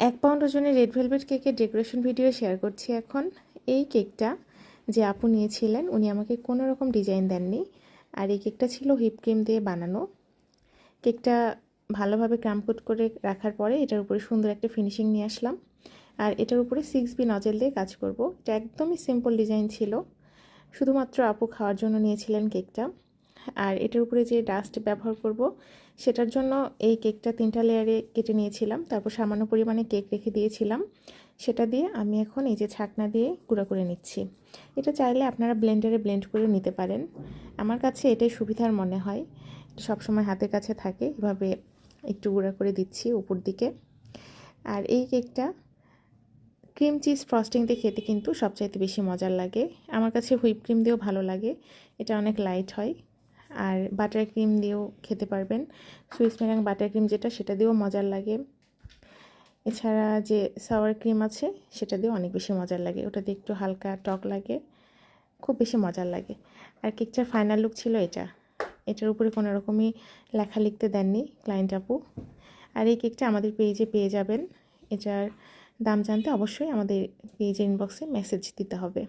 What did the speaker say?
এক পাউন্ড ওজনের red velvet কেকের ডেকোরেশন ভিডিও শেয়ার করছি এখন। এই কেকটা যে আপু নিয়েছিলেন, উনি আমাকে কোনো রকম ডিজাইন দেননি। আর এই কেকটা ছিল হুইপ ক্রিম দিয়ে বানানো। কেকটা ভালোভাবে ক্রামকুট করে রাখার পরে এটার উপরে সুন্দর একটা ফিনিশিং নিয়ে আসলাম। আর এটার উপরে সিক্স বি নজেল দিয়ে কাজ করব। এটা একদমই সিম্পল ডিজাইন ছিল। শুধুমাত্র আপু খাওয়ার জন্য নিয়েছিলেন কেকটা আর এটার উপরে যে ডাস্ট ব্যবহার করব, সেটার জন্য এই কেকটা তিনটা লেয়ারে কেটে নিয়েছিলাম। তারপর সামান্য পরিমাণে কেক রেখে দিয়েছিলাম। সেটা দিয়ে আমি এখন এই যে ছাকনা দিয়ে গুঁড়া করে নিচ্ছি। এটা চাইলে আপনারা ব্লেন্ডারে ব্লেন্ড করে নিতে পারেন। আমার কাছে এটাই সুবিধার মনে হয়। সবসময় হাতের কাছে থাকে। এভাবে একটু গুঁড়া করে দিচ্ছি উপর দিকে। আর এই কেকটা ক্রিম চিজ ফ্রস্টিং দিয়ে খেতে কিন্তু সবচাইতে বেশি মজার লাগে। আমার কাছে হুইপ ক্রিম দিয়েও ভালো লাগে। এটা অনেক লাইট হয়। আর বাটার ক্রিম দিয়েও খেতে পারবেন। সুইস মেরাং বাটার ক্রিম যেটা, সেটা দিয়েও মজার লাগে। এছাড়া যে সাওয়ার ক্রিম আছে, সেটা দিয়েও অনেক বেশি মজার লাগে। ওটা দিয়ে একটু হালকা টক লাগে, খুব বেশি মজার লাগে। আর কেকটার ফাইনাল লুক ছিল এটা। এটার উপরে কোনো রকমই লেখা লিখতে দেননি ক্লায়েন্ট আপু। আর এই কেকটা আমাদের পেজে পেয়ে যাবেন। এটার দাম জানতে অবশ্যই আমাদের পেজের ইনবক্সে মেসেজ দিতে হবে।